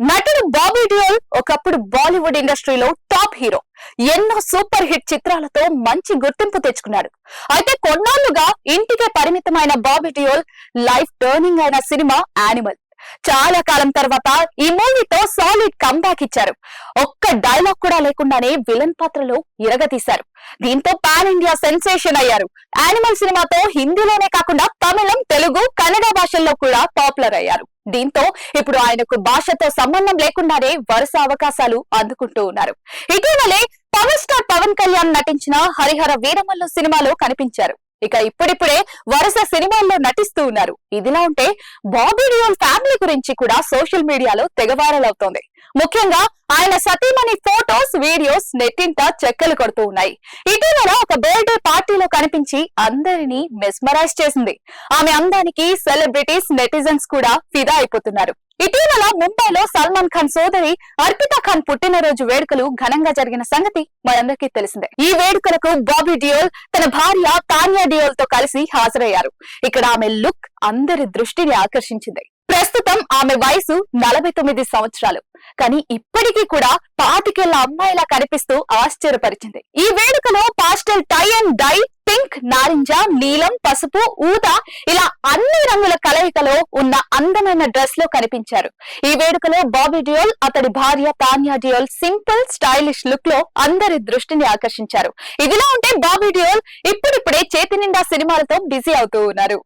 నటుడు బాబీ డియోల్ ఒకప్పుడు బాలీవుడ్ ఇండస్ట్రీలో టాప్ హీరో. ఎన్నో సూపర్ హిట్ చిత్రాలతో మంచి గుర్తింపు తెచ్చుకున్నాడు. అయితే కొన్నాళ్ళుగా ఇంటికే పరిమితమైన బాబీ డియోల్ లైఫ్ టర్నింగ్ అయిన సినిమా యానిమల్. చాలా కాలం తర్వాత ఈ మూవీతో సాలిడ్ కంబ్యాక్ ఇచ్చారు. ఒక్క డైలాగ్ కూడా లేకుండానే విలన్ పాత్రలో ఇరగతీశారు. దీంతో పాన్ ఇండియా సెన్సేషన్ అయ్యారు. యానిమల్ సినిమాతో హిందీలోనే కాకుండా తమిళం తెలుగు కన్నడ భాషల్లో కూడా పాపులర్ అయ్యారు. దీంతో ఇప్పుడు ఆయనకు భాషతో సంబంధం లేకుండానే వరుస అవకాశాలు అందుకుంటూ ఉన్నారు. ఇటీవలే పవర్ స్టార్ పవన్ కళ్యాణ్ నటించిన హరిహర వీరమల్లు సినిమాలో కనిపించారు. ఇక ఇప్పుడిప్పుడే వరుస సినిమాల్లో నటిస్తూ ఉన్నారు. ఇదిలా ఉంటే బాబీ డియోల్ ఫ్యామిలీ గురించి కూడా సోషల్ మీడియాలో తెగవారలవుతోంది. అవుతోంది ముఖ్యంగా ఆయన సతీమణి ఫోటోస్ వీడియోస్ నెట్టింట చెక్కలు కొడుతూ ఉన్నాయి. ఇటీవల ఒక బర్త్డే పార్టీలో కనిపించి అందరినీ మెస్మరైజ్ చేసింది. ఆమె అందానికి సెలబ్రిటీస్ నెటిజన్స్ కూడా ఫిదా అయిపోతున్నారు. ఇటీవల ముంబైలో సల్మాన్ ఖాన్ సోదరి అర్పితా ఖాన్ పుట్టినరోజు వేడుకలు ఘనంగా జరిగిన సంగతి మనందరికీ తెలిసిందే. ఈ వేడుకలకు బాబీ డియోల్ తన భార్య తానియా డియోల్తో కలిసి హాజరయ్యారు. ఇక్కడ ఆమె లుక్ అందరి దృష్టిని ఆకర్షించింది. ప్రస్తుతం ఆమె వయసు నలభై తొమ్మిది సంవత్సరాలు. కానీ ఇప్పటికీ కూడా పాతికేళ్ళ అమ్మాయిలా కనిపిస్తూ ఆశ్చర్యపరిచింది. ఈ వేడుకలో pastel tie and dye pink నారింజ నీలం పసుపు ఊదా ఇలా అన్ని రంగుల కలయికలో ఉన్న అందమైన డ్రెస్లో కనిపించారు. ఈ వేడుకలో బాబీ డియోల్ అతడి భార్య తాన్యా డియోల్ సింపుల్ స్టైలిష్ లుక్లో అందరి దృష్టిని ఆకర్షించారు. ఇదిలా ఉంటే బాబీ డియోల్ ఇప్పుడిప్పుడే చేతి నిండా సినిమాలతో బిజీ అవుతూ ఉన్నారు.